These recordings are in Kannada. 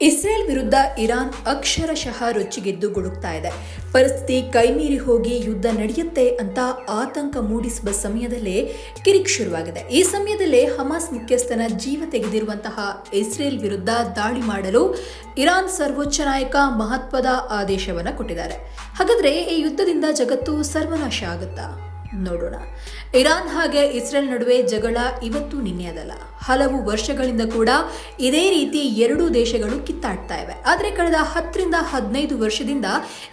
ಇಸ್ರೇಲ್ ವಿರುದ್ಧ ಇರಾನ್ ಅಕ್ಷರಶಃ ರೊಚ್ಚಿಗೆದ್ದು ಗುಡುಕ್ತಾ ಇದೆ. ಪರಿಸ್ಥಿತಿ ಕೈಮೀರಿ ಹೋಗಿ ಯುದ್ಧ ನಡೆಯುತ್ತೆ ಅಂತ ಆತಂಕ ಮೂಡಿಸುವ ಸಮಯದಲ್ಲೇ ಕಿರಿಕ್ ಶುರುವಾಗಿದೆ. ಈ ಸಮಯದಲ್ಲೇ ಹಮಾಸ್ ಮುಖ್ಯಸ್ಥನ ಜೀವ ತೆಗೆದಿರುವಂತಹ ಇಸ್ರೇಲ್ ವಿರುದ್ಧ ದಾಳಿ ಮಾಡಲು ಇರಾನ್ ಸರ್ವೋಚ್ಚ ನಾಯಕ ಮಹತ್ವದ ಆದೇಶವನ್ನು ಕೊಟ್ಟಿದ್ದಾರೆ. ಹಾಗಾದ್ರೆ ಈ ಯುದ್ಧದಿಂದ ಜಗತ್ತು ಸರ್ವನಾಶ ಆಗುತ್ತಾ? ನೋಡೋಣ. ಇರಾನ್ ಹಾಗೆ ಇಸ್ರೇಲ್ ನಡುವೆ ಜಗಳ ಇವತ್ತು ನಿನ್ನೆಯದಲ್ಲ. ಹಲವು ವರ್ಷಗಳಿಂದ ಕೂಡ ಇದೇ ರೀತಿ ಎರಡೂ ದೇಶಗಳು ಕಿತ್ತಾಡ್ತಾ ಇವೆ. ಆದರೆ ಕಳೆದ ಹತ್ತರಿಂದ ಹದಿನೈದು ವರ್ಷದಿಂದ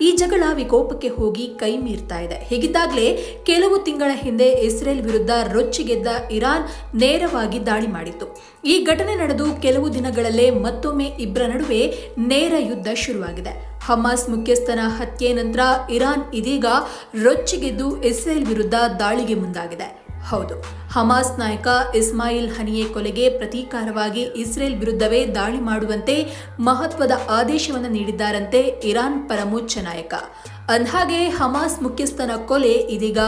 ಈ ಜಗಳ ವಿಕೋಪಕ್ಕೆ ಹೋಗಿ ಕೈ ಮೀರ್ತಾ ಇದೆ. ಹೀಗಿದ್ದಾಗಲೇ ಕೆಲವು ತಿಂಗಳ ಹಿಂದೆ ಇಸ್ರೇಲ್ ವಿರುದ್ಧ ರೊಚ್ಚಿಗೆದ್ದ ಇರಾನ್ ನೇರವಾಗಿ ದಾಳಿ ಮಾಡಿತ್ತು. ಈ ಘಟನೆ ನಡೆದು ಕೆಲವು ದಿನಗಳಲ್ಲೇ ಮತ್ತೊಮ್ಮೆ ಇಬ್ಬರ ನಡುವೆ ನೇರ ಯುದ್ಧ ಶುರುವಾಗಿದೆ. ಹಮಾಸ್ ಮುಖ್ಯಸ್ಥನ ಹತ್ಯೆ ನಂತರ ಇರಾನ್ ಇದೀಗ ರೊಚ್ಚಿಗೆದ್ದು ಇಸ್ರೇಲ್ ವಿರುದ್ಧ ದಾಳಿಗೆ ಮುಂದಾಗಿದೆ. ಹೌದು, ಹಮಾಸ್ ನಾಯಕ ಇಸ್ಮಾಯಿಲ್ ಹನಿಯೆ ಕೊಲೆಗೆ ಪ್ರತೀಕಾರವಾಗಿ ಇಸ್ರೇಲ್ ವಿರುದ್ಧವೇ ದಾಳಿ ಮಾಡುವಂತೆ ಮಹತ್ವದ ಆದೇಶವನ್ನು ನೀಡಿದ್ದಾರಂತೆ ಇರಾನ್ ಪರಮೋಚ್ಚ ನಾಯಕ. ಅಂದ್ಹಾಗೆ ಹಮಾಸ್ ಮುಖ್ಯಸ್ಥನ ಕೊಲೆ ಇದೀಗ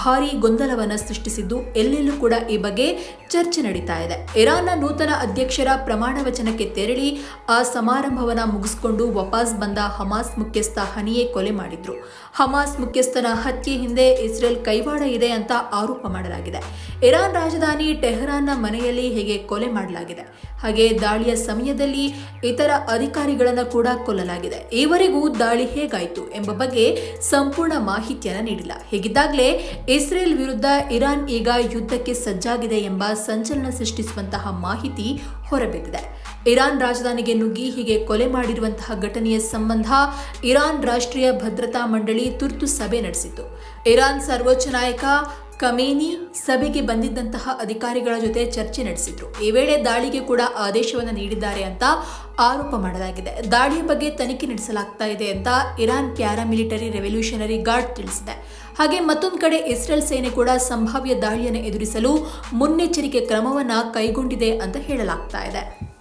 ಭಾರಿ ಗೊಂದಲವನ್ನು ಸೃಷ್ಟಿಸಿದ್ದು ಎಲ್ಲೆಲ್ಲೂ ಕೂಡ ಈ ಬಗ್ಗೆ ಚರ್ಚೆ ನಡೀತಾ ಇದೆ. ಇರಾನ್ನ ನೂತನ ಅಧ್ಯಕ್ಷರ ಪ್ರಮಾಣ ವಚನಕ್ಕೆ ತೆರಳಿ ಆ ಸಮಾರಂಭವನ್ನ ಮುಗಿಸ್ಕೊಂಡು ವಾಪಸ್ ಬಂದ ಹಮಾಸ್ ಮುಖ್ಯಸ್ಥ ಹನಿಯೇ ಕೊಲೆ ಮಾಡಿದ್ರು. ಹಮಾಸ್ ಮುಖ್ಯಸ್ಥನ ಹತ್ಯೆ ಹಿಂದೆ ಇಸ್ರೇಲ್ ಕೈವಾಡ ಇದೆ ಅಂತ ಆರೋಪ ಮಾಡಲಾಗಿದೆ. ಇರಾನ್ ರಾಜಧಾನಿ ಟೆಹರಾನ್ನ ಮನೆಯಲ್ಲಿ ಹೇಗೆ ಕೊಲೆ ಮಾಡಲಾಗಿದೆ? ಹಾಗೆ ದಾಳಿಯ ಸಮಯದಲ್ಲಿ ಇತರ ಅಧಿಕಾರಿಗಳನ್ನು ಕೂಡ ಕೊಲ್ಲಲಾಗಿದೆ. ಈವರೆಗೂ ದಾಳಿ ಹೇಗಾಯಿತು ಎಂಬ ಬಗ್ಗೆ ಸಂಪೂರ್ಣ ಮಾಹಿತಿಯನ್ನು ನೀಡಿಲ್ಲ. ಹೀಗಿದ್ದಾಗಲೇ ಇಸ್ರೇಲ್ ವಿರುದ್ಧ ಇರಾನ್ ಈಗ ಯುದ್ಧಕ್ಕೆ ಸಜ್ಜಾಗಿದೆ ಎಂಬ ಸಂಚಲನ ಸೃಷ್ಟಿಸುವಂತಹ ಮಾಹಿತಿ ಹೊರಬಿದ್ದಿದೆ. ಇರಾನ್ ರಾಜಧಾನಿಗೆ ನುಗ್ಗಿ ಹೀಗೆ ಕೊಲೆ ಮಾಡಿರುವಂತಹ ಘಟನೆಯ ಸಂಬಂಧ ಇರಾನ್ ರಾಷ್ಟ್ರೀಯ ಭದ್ರತಾ ಮಂಡಳಿ ತುರ್ತು ಸಭೆ ನಡೆಸಿತು ಇರಾನ್ ಸರ್ವೋಚ್ಚ ನಾಯಕ ಕಮೇನಿ ಸಭೆಗೆ ಬಂದಿದ್ದಂತಹ ಅಧಿಕಾರಿಗಳ ಜೊತೆ ಚರ್ಚೆ ನಡೆಸಿದ್ರು. ಈ ವೇಳೆ ದಾಳಿಗೆ ಕೂಡ ಆದೇಶವನ್ನು ನೀಡಿದ್ದಾರೆ ಅಂತ ಆರೋಪ ಮಾಡಲಾಗಿದೆ. ದಾಳಿಯ ಬಗ್ಗೆ ತನಿಖೆ ನಡೆಸಲಾಗ್ತಾ ಇದೆ ಅಂತ ಇರಾನ್ ಪ್ಯಾರಾಮಿಲಿಟರಿ ರೆವಲ್ಯೂಷನರಿ ಗಾರ್ಡ್ ತಿಳಿಸಿದೆ. ಹಾಗೆ ಮತ್ತೊಂದು ಕಡೆ ಇಸ್ರೇಲ್ ಸೇನೆ ಕೂಡ ಸಂಭಾವ್ಯ ದಾಳಿಯನ್ನು ಎದುರಿಸಲು ಮುನ್ನೆಚ್ಚರಿಕೆ ಕ್ರಮವನ್ನು ಕೈಗೊಂಡಿದೆ ಅಂತ ಹೇಳಲಾಗ್ತಾ ಇದೆ.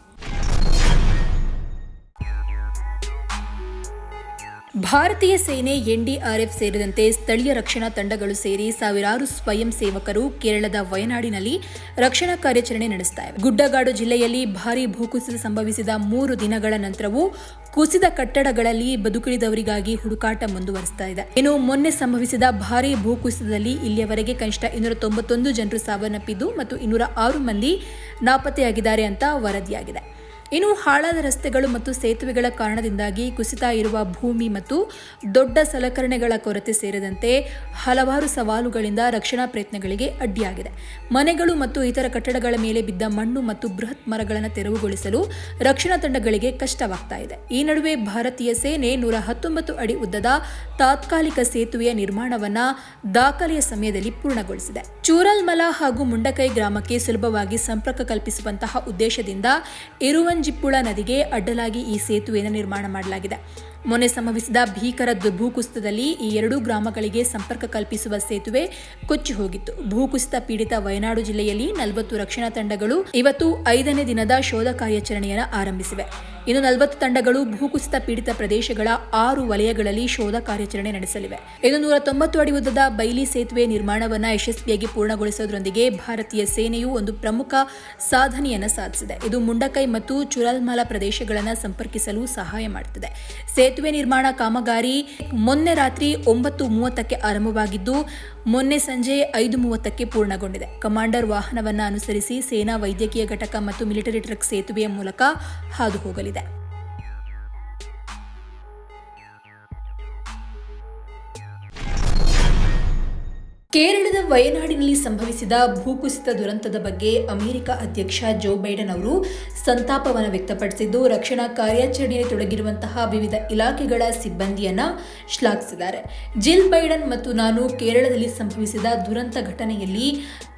ಭಾರತೀಯ ಸೇನೆ ಎನ್ಡಿಆರ್ಎಫ್ ಸೇರಿದಂತೆ ಸ್ಥಳೀಯ ರಕ್ಷಣಾ ತಂಡಗಳು ಸೇರಿ ಸಾವಿರಾರು ಸ್ವಯಂ ಸೇವಕರು ಕೇರಳದ ವಯನಾಡಿನಲ್ಲಿ ರಕ್ಷಣಾ ಕಾರ್ಯಾಚರಣೆ ನಡೆಸ್ತಾ ಇವೆ. ಗುಡ್ಡಗಾಡು ಜಿಲ್ಲೆಯಲ್ಲಿ ಭಾರೀ ಭೂಕುಸಿತ ಸಂಭವಿಸಿದ ಮೂರು ದಿನಗಳ ನಂತರವೂ ಕುಸಿದ ಕಟ್ಟಡಗಳಲ್ಲಿ ಬದುಕುಳಿದವರಿಗಾಗಿ ಹುಡುಕಾಟ ಮುಂದುವರಿಸ್ತಾ ಇದೆ. ಇನ್ನು ಮೊನ್ನೆ ಸಂಭವಿಸಿದ ಭಾರೀ ಭೂಕುಸಿತದಲ್ಲಿ ಇಲ್ಲಿಯವರೆಗೆ ಕನಿಷ್ಠ ಇನ್ನೂರ ತೊಂಬತ್ತೊಂದು ಜನರು ಸಾವನ್ನಪ್ಪಿದ್ದು ಮತ್ತು ಇನ್ನೂರ ಆರು ಮಂದಿ ನಾಪತ್ತೆಯಾಗಿದ್ದಾರೆ ಅಂತ ವರದಿಯಾಗಿದೆ. ಇನ್ನು ಹಾಳಾದ ರಸ್ತೆಗಳು ಮತ್ತು ಸೇತುವೆಗಳ ಕಾರಣದಿಂದಾಗಿ ಕುಸಿತ ಇರುವ ಭೂಮಿ ಮತ್ತು ದೊಡ್ಡ ಸಲಕರಣೆಗಳ ಕೊರತೆ ಸೇರಿದಂತೆ ಹಲವಾರು ಸವಾಲುಗಳಿಂದ ರಕ್ಷಣಾ ಪ್ರಯತ್ನಗಳಿಗೆ ಅಡ್ಡಿಯಾಗಿದೆ. ಮನೆಗಳು ಮತ್ತು ಇತರ ಕಟ್ಟಡಗಳ ಮೇಲೆ ಬಿದ್ದ ಮಣ್ಣು ಮತ್ತು ಬೃಹತ್ ಮರಗಳನ್ನು ತೆರವುಗೊಳಿಸಲು ರಕ್ಷಣಾ ತಂಡಗಳಿಗೆ ಕಷ್ಟವಾಗ್ತಾ ಇದೆ. ಈ ನಡುವೆ ಭಾರತೀಯ ಸೇನೆ ನೂರ ಹತ್ತೊಂಬತ್ತು ಅಡಿ ಉದ್ದದ ತಾತ್ಕಾಲಿಕ ಸೇತುವೆಯ ನಿರ್ಮಾಣವನ್ನ ದಾಖಲೆಯ ಸಮಯದಲ್ಲಿ ಪೂರ್ಣಗೊಳಿಸಿದೆ. ಚೂರಲ್ಮಲ ಹಾಗೂ ಮುಂಡಕೈ ಗ್ರಾಮಕ್ಕೆ ಸುಲಭವಾಗಿ ಸಂಪರ್ಕ ಕಲ್ಪಿಸುವಂತಹ ಉದ್ದೇಶದಿಂದ ಇರುವನ್ ಜಿಪ್ಪುಳ ನದಿಗೆ ಅಡ್ಡಲಾಗಿ ಈ ಸೇತುವೆಯನ್ನು ನಿರ್ಮಾಣ ಮಾಡಲಾಗಿದೆ. ಮೊನ್ನೆ ಸಂಭವಿಸಿದ ಭೀಕರ ಭೂಕುಸಿತದಲ್ಲಿ ಈ ಎರಡೂ ಗ್ರಾಮಗಳಿಗೆ ಸಂಪರ್ಕ ಕಲ್ಪಿಸುವ ಸೇತುವೆ ಕೊಚ್ಚಿ ಹೋಗಿತ್ತು. ಭೂಕುಸಿತ ಪೀಡಿತ ವಯನಾಡು ಜಿಲ್ಲೆಯಲ್ಲಿ ನಲವತ್ತು ರಕ್ಷಣಾ ತಂಡಗಳು ಇವತ್ತು ಐದನೇ ದಿನದ ಶೋಧ ಕಾರ್ಯಾಚರಣೆಯನ್ನು ಆರಂಭಿಸಿವೆ. ಇನ್ನು ನಲವತ್ತು ತಂಡಗಳು ಭೂಕುಸಿತ ಪೀಡಿತ ಪ್ರದೇಶಗಳ ಆರು ವಲಯಗಳಲ್ಲಿ ಶೋಧ ಕಾರ್ಯಾಚರಣೆ ನಡೆಸಲಿವೆ. ಇನ್ನು ನೂರ ತೊಂಬತ್ತು ಅಡಿ ಉದ್ದದ ಬೈಲಿ ಸೇತುವೆ ನಿರ್ಮಾಣವನ್ನು ಯಶಸ್ವಿಯಾಗಿ ಪೂರ್ಣಗೊಳಿಸುವುದರೊಂದಿಗೆ ಭಾರತೀಯ ಸೇನೆಯು ಒಂದು ಪ್ರಮುಖ ಸಾಧನೆಯನ್ನು ಸಾಧಿಸಿದೆ. ಇದು ಮುಂಡಕೈ ಮತ್ತು ಚುರಲ್ಮಾಲ ಪ್ರದೇಶಗಳನ್ನು ಸಂಪರ್ಕಿಸಲು ಸಹಾಯ ಮಾಡುತ್ತದೆ ಸೇತುವೆ ನಿರ್ಮಾಣ ಕಾಮಗಾರಿ ಮೊನ್ನೆ ರಾತ್ರಿ ಒಂಬತ್ತು ಮೂವತ್ತಕ್ಕೆ ಆರಂಭವಾಗಿದ್ದು, ಮೊನ್ನೆ ಸಂಜೆ ಐದು ಮೂವತ್ತಕ್ಕೆ ಪೂರ್ಣಗೊಂಡಿದೆ. ಕಮಾಂಡರ್ ವಾಹನವನ್ನು ಅನುಸರಿಸಿ ಸೇನಾ ವೈದ್ಯಕೀಯ ಘಟಕ ಮತ್ತು ಮಿಲಿಟರಿ ಟ್ರಕ್ ಸೇತುವೆಯ ಮೂಲಕ ಹಾದು ಹೋಗಲಿದೆ. ಕೇರಳದ ವಯನಾಡಿನಲ್ಲಿ ಸಂಭವಿಸಿದ ಭೂಕುಸಿತ ದುರಂತದ ಬಗ್ಗೆ ಅಮೆರಿಕ ಅಧ್ಯಕ್ಷ ಜೋ ಬೈಡನ್ ಅವರು ಸಂತಾಪವನ್ನು ವ್ಯಕ್ತಪಡಿಸಿದ್ದು, ರಕ್ಷಣಾ ಕಾರ್ಯಾಚರಣೆಯಲ್ಲಿ ತೊಡಗಿರುವಂತಹ ವಿವಿಧ ಇಲಾಖೆಗಳ ಸಿಬ್ಬಂದಿಯನ್ನ ಶ್ಲಾಘಿಸಿದ್ದಾರೆ. ಜಿಲ್ ಬೈಡನ್ ಮತ್ತು ನಾನು ಕೇರಳದಲ್ಲಿ ಸಂಭವಿಸಿದ ದುರಂತ ಘಟನೆಯಲ್ಲಿ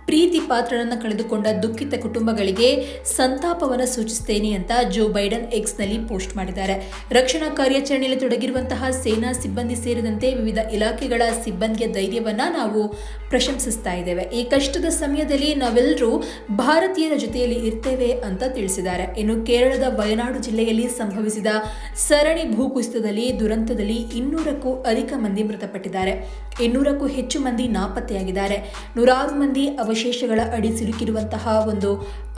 ಪ್ರೀತಿ ಪಾತ್ರರನ್ನು ಕಳೆದುಕೊಂಡ ದುಃಖಿತ ಕುಟುಂಬಗಳಿಗೆ ಸಂತಾಪವನ್ನು ಸೂಚಿಸುತ್ತೇನೆ ಅಂತ ಜೋ ಬೈಡನ್ ಎಕ್ಸ್ನಲ್ಲಿ ಪೋಸ್ಟ್ ಮಾಡಿದ್ದಾರೆ. ರಕ್ಷಣಾ ಕಾರ್ಯಾಚರಣೆಯಲ್ಲಿ ತೊಡಗಿರುವಂತಹ ಸೇನಾ ಸಿಬ್ಬಂದಿ ಸೇರಿದಂತೆ ವಿವಿಧ ಇಲಾಖೆಗಳ ಸಿಬ್ಬಂದಿಯ ಧೈರ್ಯವನ್ನು ನಾವು ಪ್ರಶಂಸಿಸ್ತಾ ಇದ್ದೇವೆ. ಈ ಕಷ್ಟದ ಸಮಯದಲ್ಲಿ ನಾವೆಲ್ಲರೂ ಭಾರತೀಯರ ಜೊತೆಯಲ್ಲಿ ಇರ್ತೇವೆ ಅಂತ ತಿಳಿಸಿದ್ದಾರೆ. ಇನ್ನು ಕೇರಳದ ವಯನಾಡು ಜಿಲ್ಲೆಯಲ್ಲಿ ಸಂಭವಿಸಿದ ಸರಣಿ ಭೂಕುಸಿತದಲ್ಲಿ ದುರಂತದಲ್ಲಿ ಇನ್ನೂರಕ್ಕೂ ಅಧಿಕ ಮಂದಿ ಮೃತಪಟ್ಟಿದ್ದಾರೆ. ಇನ್ನೂರಕ್ಕೂ ಹೆಚ್ಚು ಮಂದಿ ನಾಪತ್ತೆಯಾಗಿದ್ದಾರೆ. ನೂರಾರು ಮಂದಿ ಅವಶೇಷಗಳ ಅಡಿ ಸಿಲುಕಿರುವಂತಹ ಒಂದು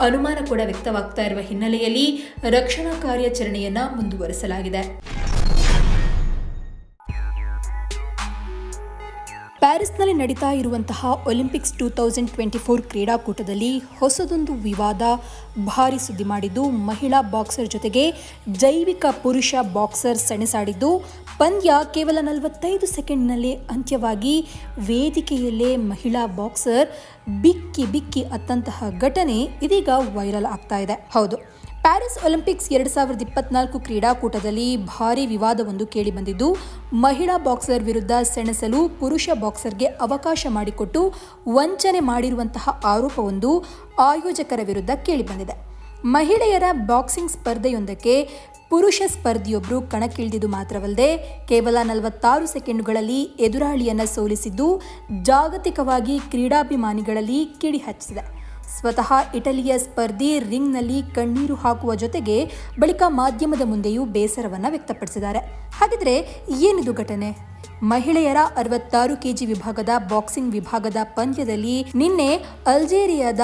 ಅನುಮಾನ ಕೂಡ ವ್ಯಕ್ತವಾಗ್ತಾ ಇರುವ ಹಿನ್ನೆಲೆಯಲ್ಲಿ ರಕ್ಷಣಾ ಕಾರ್ಯಾಚರಣೆಯನ್ನ ಮುಂದುವರಿಸಲಾಗಿದೆ. ಪ್ಯಾರಿಸ್ನಲ್ಲಿ ನಡೀತಾ ಇರುವಂತಹ Olympics two thousand twenty four ಕ್ರೀಡಾಕೂಟದಲ್ಲಿ ಹೊಸದೊಂದು ವಿವಾದ ಭಾರಿ ಸುದ್ದಿ ಮಾಡಿದ್ದು, ಮಹಿಳಾ ಬಾಕ್ಸರ್ ಜೊತೆಗೆ ಜೈವಿಕ ಪುರುಷ ಬಾಕ್ಸರ್ ಸೆಣಸಾಡಿದ್ದು, ಪಂದ್ಯ ಕೇವಲ ನಲವತ್ತೈದು ಸೆಕೆಂಡ್ನಲ್ಲೇ ಅಂತ್ಯವಾಗಿ ವೇದಿಕೆಯಲ್ಲೇ ಮಹಿಳಾ ಬಾಕ್ಸರ್ ಬಿಕ್ಕಿ ಬಿಕ್ಕಿ ಅತ್ತಂತಹ ಘಟನೆ ಇದೀಗ ವೈರಲ್ ಆಗ್ತಾ ಇದೆ. ಹೌದು. ಪ್ಯಾರಿಸ್ ಒಲಿಂಪಿಕ್ಸ್ ಎರಡು ಸಾವಿರದ ಇಪ್ಪತ್ನಾಲ್ಕು ಕ್ರೀಡಾಕೂಟದಲ್ಲಿ ಭಾರಿ ವಿವಾದವೊಂದು ಕೇಳಿಬಂದಿದ್ದು ಮಹಿಳಾ ಬಾಕ್ಸರ್ ವಿರುದ್ಧ ಸೆಣಸಲು ಪುರುಷ ಬಾಕ್ಸರ್ಗೆ ಅವಕಾಶ ಮಾಡಿಕೊಟ್ಟು ವಂಚನೆ ಮಾಡಿರುವಂತಹ ಆರೋಪವೊಂದು ಆಯೋಜಕರ ವಿರುದ್ಧ ಕೇಳಿಬಂದಿದೆ ಮಹಿಳೆಯರ ಬಾಕ್ಸಿಂಗ್ ಸ್ಪರ್ಧೆಯೊಂದಕ್ಕೆ ಪುರುಷ ಸ್ಪರ್ಧಿಯೊಬ್ಬರು ಕಣಕ್ಕಿಳಿದಿದ್ದು ಮಾತ್ರವಲ್ಲದೆ, ಕೇವಲ ನಲವತ್ತಾರು ಸೆಕೆಂಡುಗಳಲ್ಲಿ ಎದುರಾಳಿಯನ್ನು ಸೋಲಿಸಿದ್ದು ಜಾಗತಿಕವಾಗಿ ಕ್ರೀಡಾಭಿಮಾನಿಗಳಲ್ಲಿ ಕಿಡಿ ಹಚ್ಚಿದೆ. ಸ್ವತಃ ಇಟಲಿಯ ಸ್ಪರ್ಧಿ ರಿಂಗ್ನಲ್ಲಿ ಕಣ್ಣೀರು ಹಾಕುವ ಜೊತೆಗೆ ಬಳಿಕ ಮಾಧ್ಯಮದ ಮುಂದೆಯೂ ಬೇಸರವನ್ನು ವ್ಯಕ್ತಪಡಿಸಿದ್ದಾರೆ. ಹಾಗಿದ್ರೆ ಏನಿದು ಘಟನೆ? ಮಹಿಳೆಯರ ಅರವತ್ತಾರು ಕೆಜಿ ವಿಭಾಗದ ಬಾಕ್ಸಿಂಗ್ ವಿಭಾಗದ ಪಂದ್ಯದಲ್ಲಿ ನಿನ್ನೆ ಅಲ್ಜೇರಿಯಾದ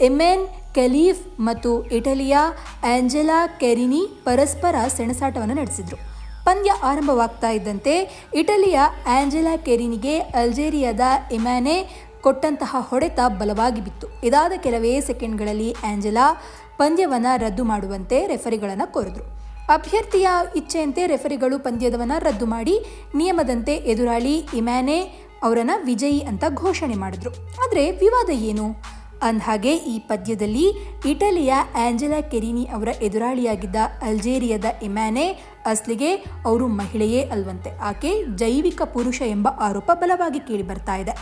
ಎಮೆನ್ ಕೆಲೀಫ್ ಮತ್ತು ಇಟಲಿಯ ಆಂಜೆಲಾ ಕೆರಿನಿ ಪರಸ್ಪರ ಸೆಣಸಾಟವನ್ನು ನಡೆಸಿದರು. ಪಂದ್ಯ ಆರಂಭವಾಗ್ತಾ ಇದ್ದಂತೆ ಇಟಲಿಯ ಆಂಜೆಲಾ ಕೆರಿನಿಗೆ ಅಲ್ಜೇರಿಯಾದ ಇಮ್ಯಾನೆ ಕೊಟ್ಟಂತಹ ಹೊಡೆತ ಬಲವಾಗಿ ಬಿತ್ತು. ಇದಾದ ಕೆಲವೇ ಸೆಕೆಂಡ್ಗಳಲ್ಲಿ ಆಂಜೆಲಾ ಪಂದ್ಯವನ್ನು ರದ್ದು ಮಾಡುವಂತೆ ರೆಫರಿಗಳನ್ನು ಕೋರಿದ್ರು. ಅಭ್ಯರ್ಥಿಯ ಇಚ್ಛೆಯಂತೆ ರೆಫರಿಗಳು ಪಂದ್ಯದವನ್ನು ರದ್ದು ಮಾಡಿ ನಿಯಮದಂತೆ ಎದುರಾಳಿ ಇಮ್ಯಾನೆ ಅವರನ್ನು ವಿಜಯಿ ಅಂತ ಘೋಷಣೆ ಮಾಡಿದ್ರು. ಆದರೆ ವಿವಾದ ಏನು? ಅಂದಹಾಗೆ ಈ ಪದ್ಯದಲ್ಲಿ ಇಟಲಿಯ ಆಂಜೆಲಾ ಕೆರಿನಿ ಅವರ ಎದುರಾಳಿಯಾಗಿದ್ದ ಅಲ್ಜೇರಿಯಾದ ಇಮ್ಯಾನೆ ಅಸ್ಲಿಗೆ ಅವರು ಮಹಿಳೆಯೇ ಅಲ್ವಂತೆ. ಆಕೆ ಜೈವಿಕ ಪುರುಷ ಎಂಬ ಆರೋಪ ಬಲವಾಗಿ ಕೇಳಿ ಬರ್ತಾ ಇದೆ.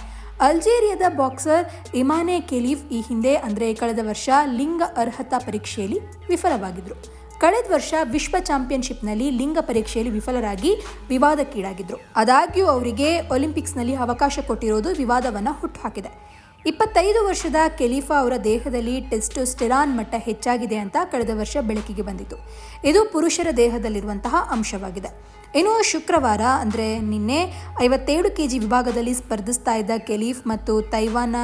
ಅಲ್ಜೇರಿಯಾದ ಬಾಕ್ಸರ್ ಇಮಾನೆ ಕೆಲೀಫ್ ಈ ಹಿಂದೆ ಅಂದರೆ ಕಳೆದ ವರ್ಷ ಲಿಂಗ ಅರ್ಹತಾ ಪರೀಕ್ಷೆಯಲ್ಲಿ ವಿಫಲವಾಗಿದ್ದರು ಕಳೆದ ವರ್ಷ ವಿಶ್ವ ಚಾಂಪಿಯನ್ಶಿಪ್ನಲ್ಲಿ ಲಿಂಗ ಪರೀಕ್ಷೆಯಲ್ಲಿ ವಿಫಲರಾಗಿ ವಿವಾದಕ್ಕೀಡಾಗಿದ್ದರು ಆದಾಗ್ಯೂ ಅವರಿಗೆ ಒಲಿಂಪಿಕ್ಸ್ನಲ್ಲಿ ಅವಕಾಶ ಕೊಟ್ಟಿರೋದು ವಿವಾದವನ್ನು ಹುಟ್ಟುಹಾಕಿದೆ. ಇಪ್ಪತ್ತೈದು ವರ್ಷದ ಕೆಲಿಫಾ ಅವರ ದೇಹದಲ್ಲಿ ಟೆಸ್ಟೋಸ್ಟೆರಾನ್ ಮಟ್ಟ ಹೆಚ್ಚಾಗಿದೆ ಅಂತ ಕಳೆದ ವರ್ಷ ಬೆಳಕಿಗೆ ಬಂದಿತು ಇದು ಪುರುಷರ ದೇಹದಲ್ಲಿರುವಂತಹ ಅಂಶವಾಗಿದೆ. ಇನ್ನು ಶುಕ್ರವಾರ, ಅಂದರೆ ನಿನ್ನೆ ಐವತ್ತೇಳು ಕೆ ಜಿ ವಿಭಾಗದಲ್ಲಿ ಸ್ಪರ್ಧಿಸ್ತಾ ಇದ್ದ ಕೆಲೀಫ್ ಮತ್ತು ತೈವಾನ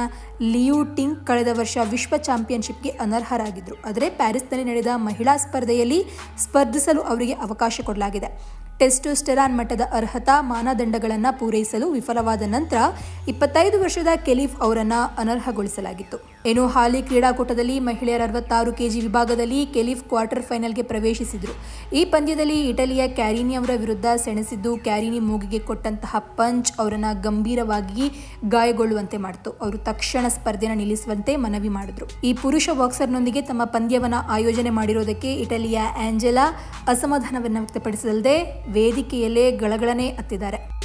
ಲಿಯು ಟಿಂಗ್ ಕಳೆದ ವರ್ಷ ವಿಶ್ವ ಚಾಂಪಿಯನ್ಶಿಪ್ಗೆ ಅನರ್ಹರಾಗಿದ್ದರು ಆದರೆ ಪ್ಯಾರಿಸ್ನಲ್ಲಿ ನಡೆದ ಮಹಿಳಾ ಸ್ಪರ್ಧೆಯಲ್ಲಿ ಸ್ಪರ್ಧಿಸಲು ಅವರಿಗೆ ಅವಕಾಶ ಕೊಡಲಾಗಿದೆ. ಟೆಸ್ಟೋಸ್ಟೆರಾನ್ ಮಟ್ಟದ ಅರ್ಹತಾ ಮಾನದಂಡಗಳನ್ನು ಪೂರೈಸಲು ವಿಫಲವಾದ ನಂತರ ಇಪ್ಪತ್ತೈದು ವರ್ಷದ ಕೆಲೀಫ್ ಅವರನ್ನು ಅನರ್ಹಗೊಳಿಸಲಾಗಿತ್ತು. ಇನ್ನು ಹಾಲಿ ಕ್ರೀಡಾಕೂಟದಲ್ಲಿ ಮಹಿಳೆಯರ ಅರವತ್ತಾರು ಕೆಜಿ ವಿಭಾಗದಲ್ಲಿ ಕೆಲಿಫ್ ಕ್ವಾರ್ಟರ್ ಫೈನಲ್ಗೆ ಪ್ರವೇಶಿಸಿದರು. ಈ ಪಂದ್ಯದಲ್ಲಿ ಇಟಲಿಯ ಕ್ಯಾರಿನಿ ಅವರ ವಿರುದ್ಧ ಸೆಣಸಿದ್ದು ಕ್ಯಾರಿನಿ ಮೂಗಿಗೆ ಕೊಟ್ಟಂತಹ ಪಂಚ್ ಅವರನ್ನು ಗಂಭೀರವಾಗಿ ಗಾಯಗೊಳ್ಳುವಂತೆ ಮಾಡಿತು. ಅವರು ತಕ್ಷಣ ಸ್ಪರ್ಧೆನ ನಿಲ್ಲಿಸುವಂತೆ ಮನವಿ ಮಾಡಿದರು. ಈ ಪುರುಷ ಬಾಕ್ಸರ್ನೊಂದಿಗೆ ತಮ್ಮ ಪಂದ್ಯವನ್ನು ಆಯೋಜನೆ ಮಾಡಿರೋದಕ್ಕೆ ಇಟಲಿಯ ಆಂಜೆಲಾ ಅಸಮಾಧಾನವನ್ನು ವ್ಯಕ್ತಪಡಿಸಲಿದೆ ವೇದಿಕೆಯಲ್ಲೇ ಗಳಗಳನೆ ಹತ್ತಿದ್ದಾರೆ.